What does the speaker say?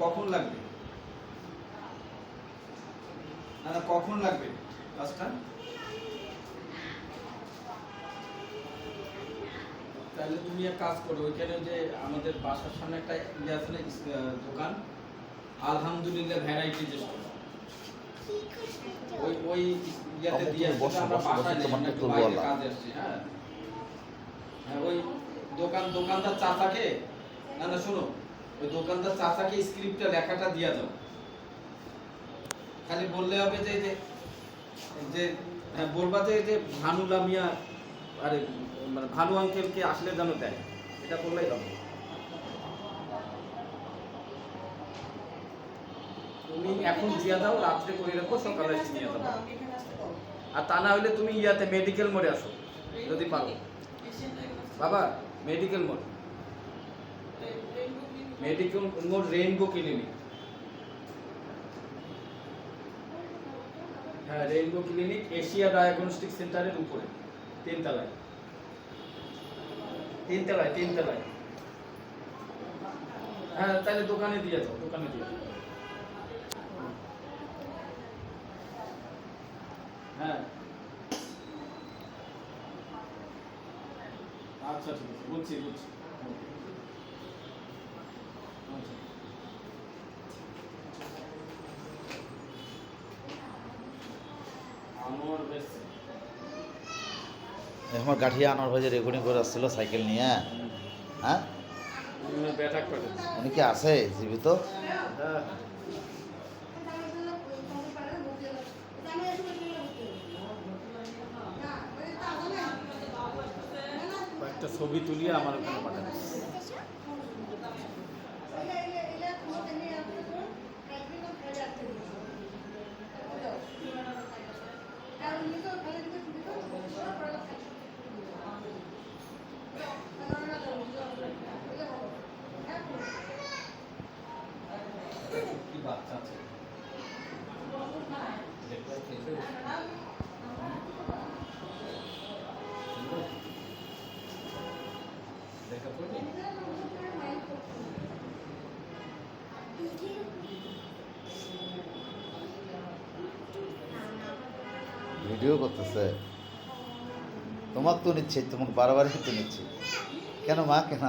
কখন লাগবে? না না কখন লাগবে কাজটা? তাহলে তুমি এক কাজ করো ওইখানে যে আমাদের বাসার সামনে একটা ইয়ে আছে না দোকান। আলহামদুলিল্লাহ ভ্যারাইটি যে। ওই ওই ইয়াতে দিয়ে তুমি আমরা বসো, বাসায় বসো, নেই। কাজে আসছি, হ্যাঁ? হ্যাঁ ওই দোকান দোকানদার চাচাকে না না শোনো ওই দোকানদার চাচাকে স্ক্রিপ্টটা, লেখাটা দিয়ে দাও। খালি বললে হবে যে যে হ্যাঁ বলবা যে যে ভানু লামিয়া, আরে মানে ভানু আঙ্কেলকে আসলে যেন দেয়, এটা বললেই হবে। তুমি এখন দিয়ে দাও, রাত্রে করে রাখো, সকালে এসে নিয়ে যাব। আর তা না হলে তুমি ইয়াতে মেডিকেল মোড়ে আসো, যদি পারো। বাবা মেডিকেল মোড়। মেডিকেল মোড় রেইনবো ক্লিনিক হ্যাঁ রেইনবো ক্লিনিক এশিয়া ডায়াগনস্টিক সেন্টারের উপরে, তিনতলায়। তিনতলায় তিনতলায়। হ্যাঁ তাহলে দোকানে দিয়ে যাও দোকানে দিয়ে হ্যাঁ। আচ্ছা ঠিক আছে, বুঝছি বুঝছি। আনোয়ার আমার গাঠিয়া আনার ভাই যে রেকর্ডিং করে আসছিল সাইকেল নিয়ে। হ্যাঁ? উনি কি আছে জীবিত? একটা ছবি তুলিয়ে আমার ওখানে পাঠাবে কি বাচ্চা আছে দেখা পড়বে ভিডিও করতেছে। তোমার তো নিচ্ছে তোমাকে বারবারই তো নিচ্ছে। কেন মা কেন